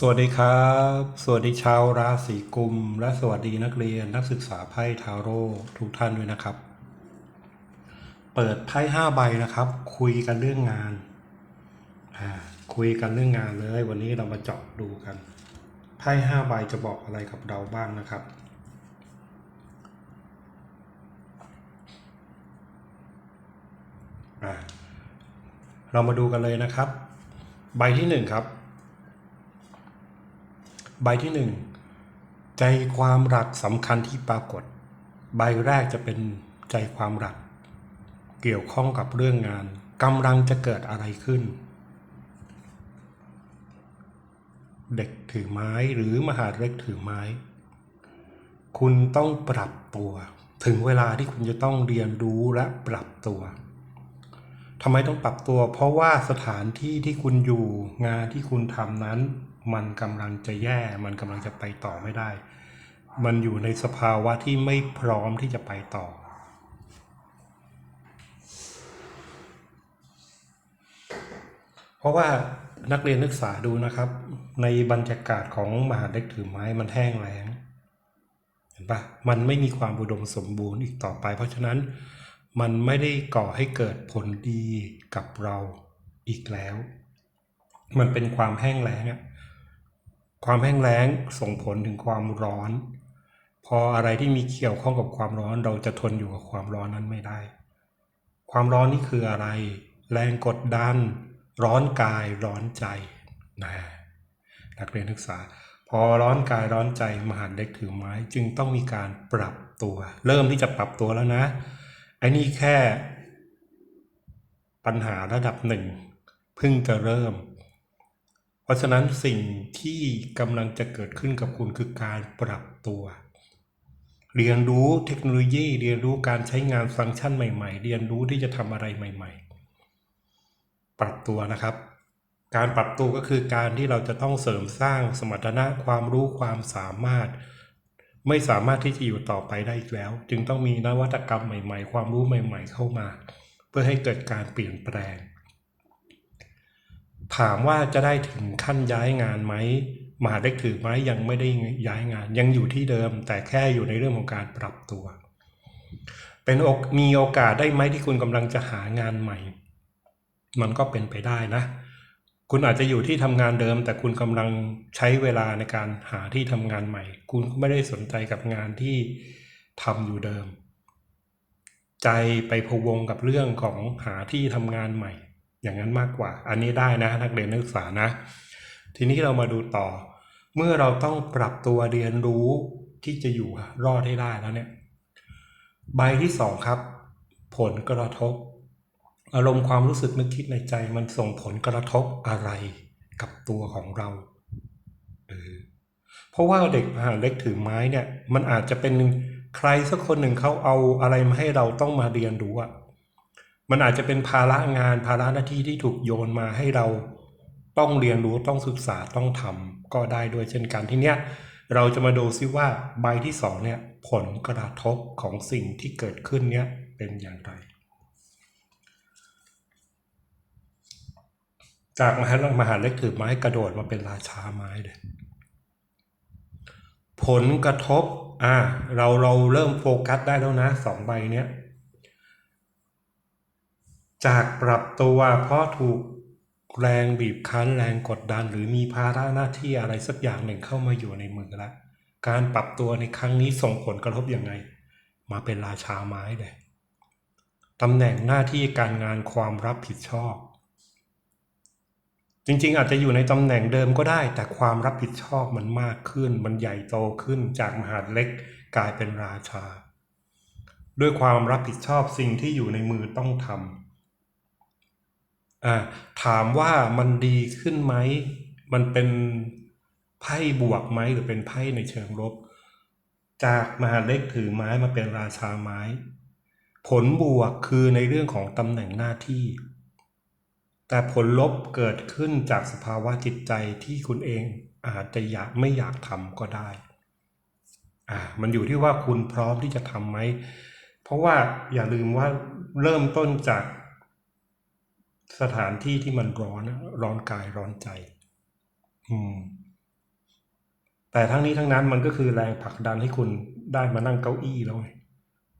สวัสดีครับ สวัสดีชาวราศีกุม และสวัสดีนักเรียนนักศึกษาไพ่ทาโร่ทุกท่านด้วยนะครับ เปิดไพ่ห้าใบนะครับ คุยกันเรื่องงานอ่าคุยกันเรื่องงานเลย วันนี้เรามาเจาะดูกันไพ่ห้าใบจะบอกอะไรกับเราบ้างนะครับ เรามาดูกันเลยนะครับ ใบที่หนึ่งครับ ใบที่หนึ่งใจความรักสำคัญที่ปรากฏ ใบแรกจะเป็นใจความรัก เกี่ยวข้องกับเรื่องงานกำลังจะเกิดอะไรขึ้น เด็กถือไม้หรือมหาเล็กถือไม้ คุณต้องปรับตัว ถึงเวลาที่คุณจะต้องเรียนรู้และปรับตัวทำไมต้องปรับตัว เพราะว่าสถานที่ที่คุณอยู่งานที่คุณทำนั้น มันกำลังจะแย่ มันกำลังจะไปต่อไม่ได้ มันอยู่ในสภาวะที่ไม่พร้อมที่จะไปต่อ เพราะว่านักเรียนนักศึกษาดูนะครับ ในบรรยากาศของมหาเล็กถือไม้มันแห้งแล้งเห็นปะมันไม่มีความอุดมสมบูรณ์อีกต่อไป เพราะฉะนั้นมันไม่ได้ก่อให้เกิดผลดีกับเราอีกแล้ว มันเป็นความแห้งแล้งอะ ความแห้งแล้งส่งผลถึงความร้อน พออะไรที่มีเกี่ยวข้องกับความร้อนเราจะทนอยู่กับความร้อนนั้นไม่ได้ ความร้อนนี่คืออะไร แรงกดดัน ร้อนกายร้อนใจนะนักเรียนนักศึกษา พอร้อนกายร้อนใจมหาเล็กถือไม้ จึงต้องมีการปรับตัว เริ่มที่จะปรับตัวแล้วนะไอ้นี่แค่ปัญหาระดับหนึ่งเพิ่งจะเริ่ม เพราะฉะนั้นสิ่งที่กำลังจะเกิดขึ้นกับคุณคือการปรับตัว เรียนรู้เทคโนโลยี เรียนรู้การใช้งานฟังก์ชันใหม่ๆ เรียนรู้ที่จะทำอะไรใหม่ๆ ปรับตัวนะครับ การปรับตัวก็คือการที่เราจะต้องเสริมสร้างสมรรถนะความรู้ความสามารถ ไม่สามารถที่จะอยู่ต่อไปได้อีกแล้ว จึงต้องมีนวัตกรรมใหม่ ๆ ความรู้ใหม่ ๆ เข้ามา เพื่อให้เกิดการเปลี่ยนแปลง ถามว่าจะได้ถึงขั้นย้ายงานไหมมหาเล็กถือไหมยังไม่ได้ย้ายงาน ยังอยู่ที่เดิม แต่แค่อยู่ในเรื่องของการปรับตัว เป็นอกมีโอกาสได้ไหมที่คุณกำลังจะหางานใหม่ มันก็เป็นไปได้นะ คุณอาจจะอยู่ที่ทำงานเดิม แต่คุณกำลังใช้เวลาในการหาที่ทำงานใหม่ คุณก็ไม่ได้สนใจกับงานที่ทำอยู่เดิม ใจไปพวงกับเรื่องของหาที่ทำงานใหม่ อย่างนั้นมากกว่า อันนี้ได้นะนักเรียนนักศึกษานะ ทีนี้เรามาดูต่อ เมื่อเราต้องปรับตัวเรียนรู้ที่จะอยู่รอดให้ได้แล้วเนี่ย ใบที่สองครับ ผลกระทบ อารมณ์ความรู้สึกนึกคิดในใจมันส่งผลกระทบอะไรกับตัวของเราเออเพราะว่าเด็กมหาเล็กถือไม้เนี่ย มันอาจจะเป็นใครสักคนหนึ่งเขาเอาอะไรมาให้เราต้องมาเรียนรู้อะ มันอาจจะเป็นภาระงานภาระหน้าที่ที่ถูกโยนมาให้เราต้องเรียนรู้ต้องศึกษาต้องทำก็ได้ด้วยเช่นกันที่เนี้ยเราจะมาดูซิว่าใบที่สองเนี่ยผลกระทบของสิ่งที่เกิดขึ้นเนี่ยเป็นอย่างไร จากมหามหาเล็กถือไม้กระโดดมาเป็นราชาไม้เลยผลกระทบอ่าเราเราเริ่มโฟกัสได้แล้วนะสองใบเนี้ย จากปรับตัวเพราะถูกแรงบีบคั้นแรงกดดัน หรือมีภาระหน้าที่อะไรสักอย่างหนึ่งเข้ามาอยู่ในมือแล้วการปรับตัวในครั้งนี้ส่งผลกระทบยังไง มาเป็นราชาไม้เลยตำแหน่งหน้าที่การงานความรับผิดชอบ จริงๆ อาจจะอยู่ในตำแหน่งเดิมก็ได้ แต่ความรับผิดชอบมันมากขึ้น มันใหญ่โตขึ้นจากมหาดเล็กกลายเป็นราชา ด้วยความรับผิดชอบสิ่งที่อยู่ในมือต้องทำ อ่าถามว่ามันดีขึ้นไหม มันเป็นไพ่บวกไหมหรือเป็นไพ่ในเชิงลบ จากมหาเล็กถือไม้มาเป็นราชาไม้ ผลบวกคือในเรื่องของตำแหน่งหน้าที่ แต่ผลลบเกิดขึ้นจากสภาวะจิตใจที่คุณเองอาจจะอยากไม่อยากทำก็ได้อ่ามันอยู่ที่ว่าคุณพร้อมที่จะทำไหม เพราะว่าอย่าลืมว่าเริ่มต้นจาก สถานที่ที่มันร้อนร้อนกายร้อนใจ อืม แต่ทั้งนี้ทั้งนั้นมันก็คือแรงผลักดันให้คุณได้มานั่งเก้าอี้แล้วไง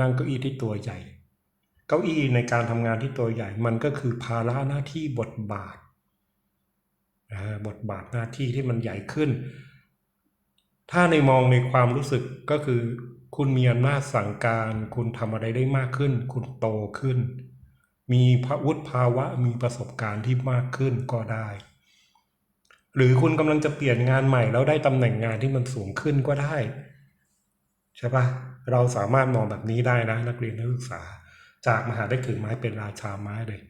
นั่งเก้าอี้ที่ตัวใหญ่ เก้าอี้ในการทำงานที่ตัวใหญ่ มันก็คือภาระหน้าที่บทบาทบทบาทหน้าที่ที่มันใหญ่ขึ้น ถ้าในมองในความรู้สึกก็คือ คุณมีอำนาจสั่งการ คุณทำอะไรได้มากขึ้น คุณโตขึ้น มีพวุฒิภาวะมีประสบการณ์ที่มากขึ้นก็ได้ หรือคุณกำลังจะเปลี่ยนงานใหม่แล้วได้ตำแหน่งงานที่มันสูงขึ้นก็ได้ใช่ปะเราสามารถมองแบบนี้ได้นะ นักเรียนนักศึกษา จากมหาได้ถือไม้เป็นราชาไม้เลย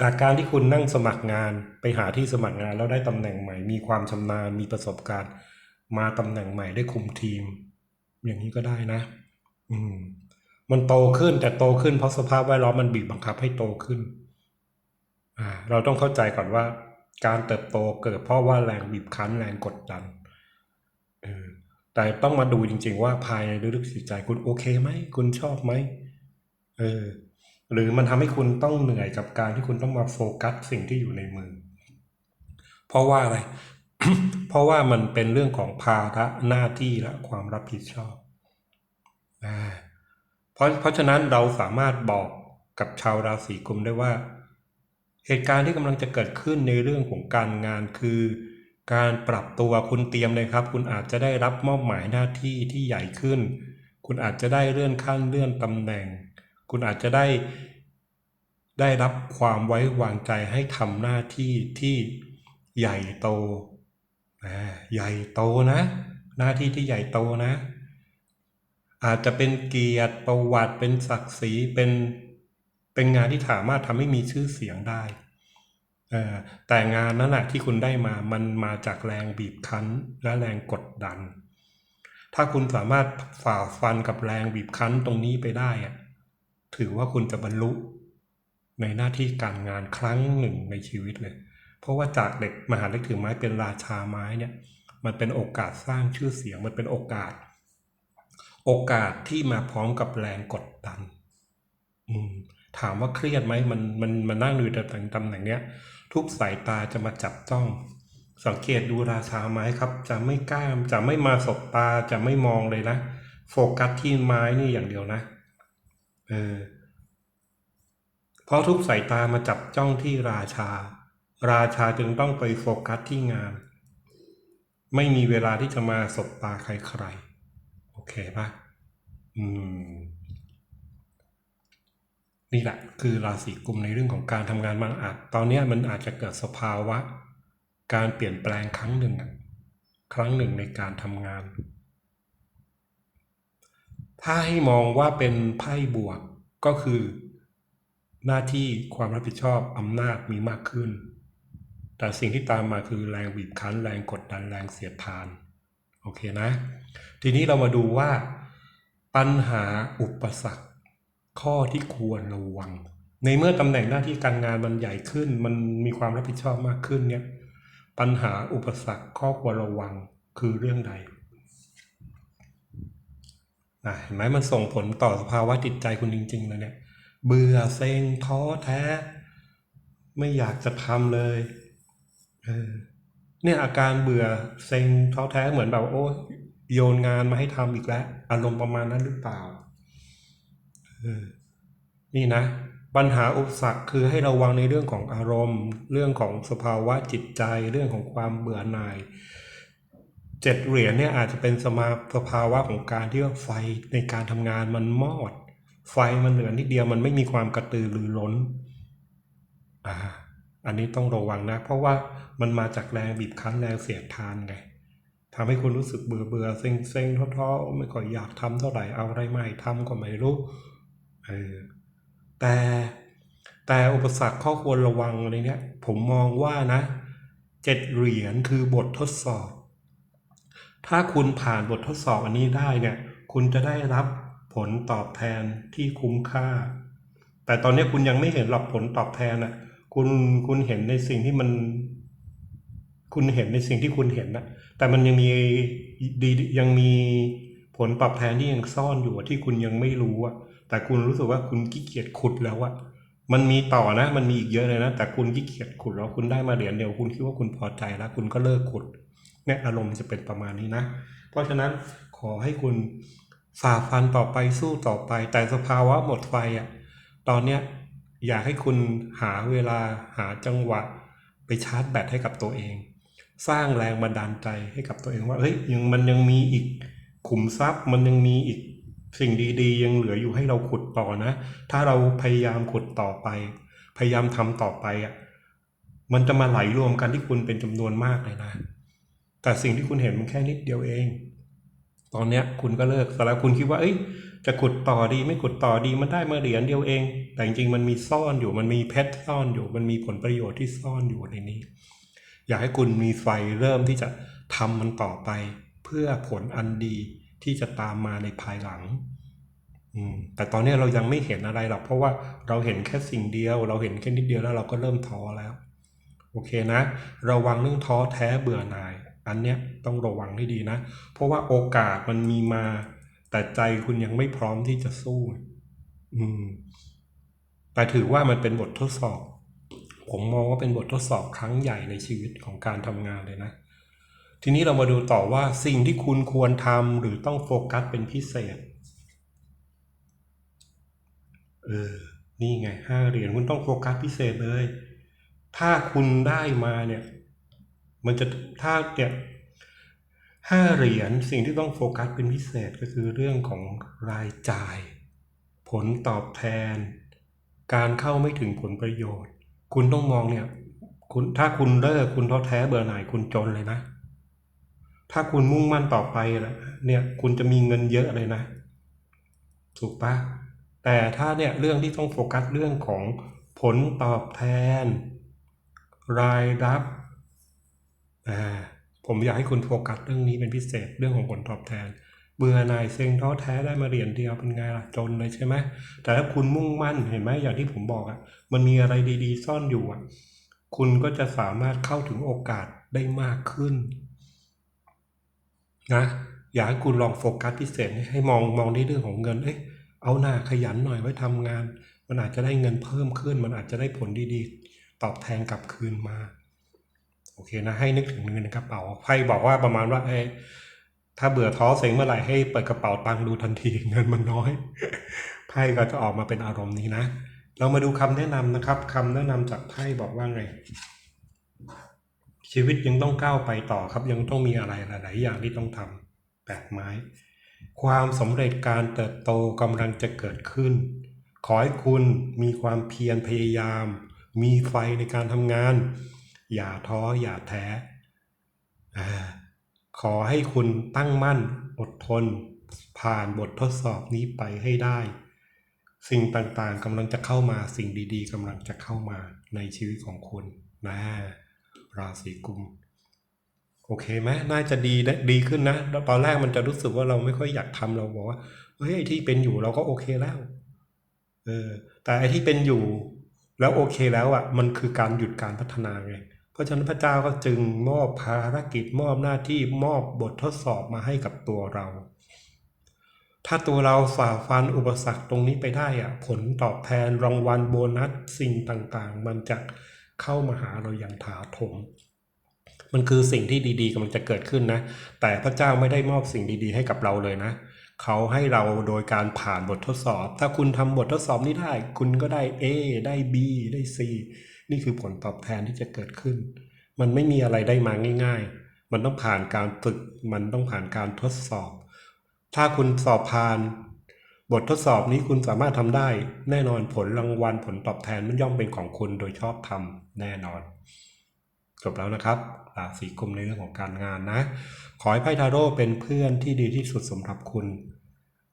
จากการที่คุณนั่งสมัครงานไปหาที่สมัครงานแล้วได้ตำแหน่งใหม่ มีความชำนาญมีประสบการณ์ มาตำแหน่งใหม่ได้คุมทีม อย่างนี้ก็ได้นะ อืม มันโตขึ้นแต่โตขึ้นเพราะสภาพแวดล้อมมันบีบบังคับให้โตขึ้นอ่าเราต้องเข้าใจก่อนว่า การเติบโตเกิดเพราะว่าแรงบีบคั้นแรงกดดันอแต่ต้องมาดูจริง ๆ ว่าภายในลึกๆจิตใจคุณโอเคไหม คุณชอบไหมเออหรือมันทำให้คุณต้องเหนื่อยกับการที่คุณต้องมาโฟกัสสิ่งที่อยู่ในมือ เพราะว่าอะไร เพราะว่ามันเป็นเรื่องของภาระหน้าที่และความรับผิดชอบอ่า ราะเพราะฉะนั้นเราสามารถบอกกับชาวราศีกุมได้ว่า เหตุการณ์ที่กำลังจะเกิดขึ้นในเรื่องของการงานคือ การปรับตัวคุณเตรียมเลยครับ คุณอาจจะได้รับมอบหมายหน้าที่ที่ใหญ่ขึ้น คุณอาจจะได้เลื่อนขั้นเลื่อนตำแหน่ง คุณอาจจะได้ได้รับความไว้วางใจให้ทำหน้าที่ที่ใหญ่โตอ่าใหญ่โตนะ หน้าที่ที่ใหญ่โตนะ อาจจะเป็นเกียรติประวัติเป็นศักดิ์ศรีเป็นเป็นงานที่สามารถทำให้มีชื่อเสียงได้ แต่งานนั้นแหละที่คุณได้มามันมาจากแรงบีบคั้นและแรงกดดัน ถ้าคุณสามารถฝ่าฟันกับแรงบีบคั้นตรงนี้ไปได้อะถือว่าคุณจะบรรลุในหน้าที่การงานครั้งหนึ่งในชีวิตเลย เพราะว่าจากเด็กมหาเล็กถือไม้เป็นราชาไม้เนี่ย มันเป็นโอกาสสร้างชื่อเสียงมันเป็นโอกาส โอกาสที่มาพร้อมกับแรงกดดันถามว่าเครียดไหมมันมันมันนั่งอยู่ตำแหน่งตำแหน่งเนี้ย ทุกสายตาจะมาจับจ้อง สังเกตดูราชาไม้ครับ จะไม่กล้ามจะไม่มาสบตาจะไม่มองเลยนะ โฟกัสที่ไม้นี่อย่างเดียวนะเออเพราะทุกสายตามาจับจ้องที่ราชา ราชาจึงต้องไปโฟกัสที่งาน ไม่มีเวลาที่จะมาสบตาใครๆ เคปะอืม นี่แหละ คือราศีกุมในเรื่องของการทำงานบางอาจ ตอนนี้มันอาจจะเกิดสภาวะ การเปลี่ยนแปลงครั้งหนึ่งครั้งหนึ่งในการทำงาน ถ้าให้มองว่าเป็นไพ่บวกก็คือ หน้าที่ความรับผิดชอบอำนาจมีมากขึ้น แต่สิ่งที่ตามมาคือแรงบีบคั้น แรงกดดันแรงเสียดทาน โอเคนะ ทีนี้เรามาดูว่า ปัญหาอุปสรรค ข้อที่ควรระวัง ในเมื่อตำแหน่งหน้าที่การงานมันใหญ่ขึ้น มันมีความรับผิดชอบมากขึ้นเนี่ยปัญหาอุปสรรคข้อควรระวังคือเรื่องใดนะเห็นไหมมันส่งผลต่อสภาวะจิตใจคุณจริงๆเลยเนี่ย เบื่อเซ็งท้อแท้ ไม่อยากจะทำเลยเออ เนี่ยอาการเบื่อเซ็งท้อแท้เหมือนแบบโอ้โยนงานมาให้ทำอีกแล้ว อารมณ์ประมาณนั้นหรือเปล่าออนี่นะ ปัญหาอุปสรรคคือให้ระวังในเรื่องของอารมณ์ เรื่องของสภาวะจิตใจ เรื่องของความเบื่อหน่ายเจ็ดเหรียญเนี่ยอาจจะเป็นสมาสภาวะของการที่ว่าไฟในการทำงานมันมอด ไฟมันเหลือนิดเดียวมันไม่มีความกระตือรือร้นอ่า อันนี้ต้องระวังนะ เพราะว่ามันมาจากแรงบีบคั้นแรงเสียดทานไงทำให้คุณรู้สึกเบื่อเบื่อเซ็งเซ็งท้อท้อไม่ค่อยอยากทำเท่าไหร่เอาอะไรให้ทำก็ไม่รู้เออแต่แต่อุปสรรคข้อควรระวังอะไรเนี่ยผมมองว่านะเจ็ดเหรียญคือบททดสอบ ถ้าคุณผ่านบททดสอบอันนี้ได้เนี่ย คุณจะได้รับผลตอบแทนที่คุ้มค่า แต่ตอนนี้คุณยังไม่เห็นหรอกผลตอบแทนอะ คุณคุณเห็นในสิ่งที่มัน คุณเห็นในสิ่งที่คุณเห็นนะแต่มันยังมีดียังมีผลตอบแทนที่ยังซ่อนอยู่ที่คุณยังไม่รู้อะแต่คุณรู้สึกว่าคุณขี้เกียจขุดแล้วอะมันมีต่อนะ มันมีอีกเยอะเลยนะ แต่คุณขี้เกียจขุดแล้วคุณได้มาเหรียญเดียวคุณคิดว่าคุณพอใจแล้ว คุณก็เลิกขุดเนี่ยอารมณ์จะเป็นประมาณนี้นะ เพราะฉะนั้นขอให้คุณฝ่าฟันต่อไปสู้ต่อไป แต่สภาวะหมดไฟอะตอนเนี้ย อยากให้คุณหาเวลาหาจังหวะไปชาร์จแบตให้กับตัวเอง สร้างแรงบันดาลใจให้กับตัวเองว่าเฮ้ยยังมันยังมีอีกขุมทรัพย์ มันยังมีอีกสิ่งดีๆ ยังเหลืออยู่ให้เราขุดต่อนะ ถ้าเราพยายามขุดต่อไป พยายามทำต่อไปอะมันจะมาไหลรวมกันที่คุณเป็นจำนวนมากเลยนะ แต่สิ่งที่คุณเห็นมันแค่นิดเดียวเอง ตอนเนี้ยคุณก็เลิกแต่แล้วคุณคิดว่าเอ้ยจะขุดต่อดีไม่ขุดต่อดีมันได้มาเหรียญเดียวเอง แต่จริงๆมันมีซ่อนอยู่มันมีเพชรซ่อนอยู่ มันมีผลประโยชน์ที่ซ่อนอยู่ในนี้ อยากให้คุณมีไฟเริ่มที่จะทำมันต่อไป เพื่อผลอันดีที่จะตามมาในภายหลังอืมแต่ตอนนี้เรายังไม่เห็นอะไรหรอกเพราะว่าเราเห็นแค่สิ่งเดียว เราเห็นแค่นิดเดียวแล้วเราก็เริ่มท้อแล้ว โอเคนะ ระวังเรื่องท้อแท้เบื่อหน่าย อันเนี้ยต้องระวังให้ดีนะ เพราะว่าโอกาสมันมีมา แต่ใจคุณยังไม่พร้อมที่จะสู้ อืม แต่ถือว่ามันเป็นบททดสอบ ผมมองว่าเป็นบททดสอบครั้งใหญ่ในชีวิตของการทำงานเลยนะ ทีนี้เรามาดูต่อว่าสิ่งที่คุณควรทำหรือต้องโฟกัสเป็นพิเศษ เออ นี่ไงห้าเหรียญคุณต้องโฟกัสพิเศษเลย ถ้าคุณได้มาเนี่ย มันจะถ้าเนี่ยห้าเหรียญสิ่งที่ต้องโฟกัสเป็นพิเศษก็คือเรื่องของรายจ่าย ผลตอบแทน การเข้าไม่ถึงผลประโยชน์ คุณต้องมองเนี่ยคุณถ้าคุณเลิกคุณท้อแท้เบื่อหน่ายคุณจนเลยนะ ถ้าคุณมุ่งมั่นต่อไปละเนี่ยคุณจะมีเงินเยอะเลยนะ ถูกปะแต่ถ้าเนี่ยเรื่องที่ต้องโฟกัสเรื่องของผลตอบแทน รายรับ ผมอยากให้คุณโฟกัสเรื่องนี้เป็นพิเศษเรื่องของผลตอบแทน เบื่อหน่ายเซ็งท้อแท้ได้มาเหรียญเดียวเป็นไงล่ะจนเลยใช่ไหมแต่ถ้าคุณมุ่งมั่นเห็นไหมอย่างที่ผมบอกอะ่ะมันมีอะไรดีๆ ซ่อนอยู่อะ่ะคุณก็จะสามารถเข้าถึงโอกาสได้มากขึ้นนะอยากให้คุณลองโฟกัสพิเศษให้มองมองในเรื่องของเงินเอ้ยเอาหน้าขยันหน่อยไว้ทำงาน มันอาจจะได้เงินเพิ่มขึ้น มันอาจจะได้ผลดีๆ ตอบแทนกลับคืนมา โอเคนะให้นึกถึงเงินในกระเป๋าไพ่บอกว่าประมาณว่าเอ้ถ้าเบื่อท้อเซ็งเมื่อไหร่ให้เปิดกระเป๋าตังค์ดูทันทีเงินมันน้อยไพ่ก็จะออกมาเป็นอารมณ์นี้นะ เรามาดูคำแนะนำนะครับคำแนะนำจากไพ่บอกว่าไง ชีวิตยังต้องก้าวไปต่อครับ ยังต้องมีอะไรหลาย ๆ อย่างที่ต้องทำแปดไม้ ความสำเร็จการเติบโตกำลังจะเกิดขึ้น ขอให้คุณมีความเพียรพยายาม มีไฟในการทำงาน อย่าท้ออย่าแท้อขอให้คุณตั้งมั่นอดทน ผ่านบททดสอบนี้ไปให้ได้ สิ่งต่างๆกำลังจะเข้ามาสิ่งดีๆกำลังจะเข้ามาในชีวิตของคุณนะราศีกุมโอเคไหมน่าจะดีนะดีขึ้นนะตอนแรกมันจะรู้สึกว่าเราไม่ค่อยอยากทำเราบอกว่าเฮ้ยไอ้ที่เป็นอยู่เราก็โอเคแล้วเออแต่ไอ้ที่เป็นอยู่แล้วโอเคแล้วอะมันคือการหยุดการพัฒนาไง เพราะฉะนั้นพระเจ้าก็จึงมอบภารกิจมอบหน้าที่มอบบททดสอบมาให้กับตัวเรา ถ้าตัวเราฝ่าฟันอุปสรรคตรงนี้ไปได้อะผลตอบแทนรางวัลโบนัสสิ่งต่างๆ มันจะเข้ามาหาเราอย่างถาโถม มันคือสิ่งที่ดีๆกำลังจะเกิดขึ้นนะ แต่พระเจ้าไม่ได้มอบสิ่งดีๆ ให้กับเราเลยนะเขาให้เราโดยการผ่านบททดสอบ ถ้าคุณทำบททดสอบนี้ได้ คุณก็ได้ A ได้ B ได้ C นี่คือผลตอบแทนที่จะเกิดขึ้น มันไม่มีอะไรได้มาง่าย ๆ มันต้องผ่านการฝึก มันต้องผ่านการทดสอบ ถ้าคุณสอบผ่าน บททดสอบนี้คุณสามารถทำได้ แน่นอนผลรางวัลผลตอบแทนมันย่อมเป็นของคุณโดยชอบทำแน่นอน จบแล้วนะครับราศีกุมในเรื่องของการงานนะ ขอให้ไพ่ทาโร่เป็นเพื่อนที่ดีที่สุดสำหรับคุณ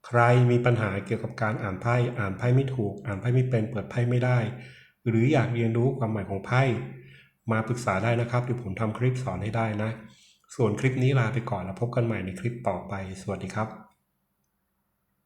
ใครมีปัญหาเกี่ยวกับการอ่านไพ่ อ่านไพ่ไม่ถูก อ่านไพ่ไม่เป็น เปิดไพ่ไม่ได้ หรืออยากเรียนรู้ความหมายของไพ่มาปรึกษาได้นะครับเดี๋ยวผมทำคลิปสอนให้ได้นะ ส่วนคลิปนี้ลาไปก่อนแล้วพบกันใหม่ในคลิปต่อไป สวัสดีครับ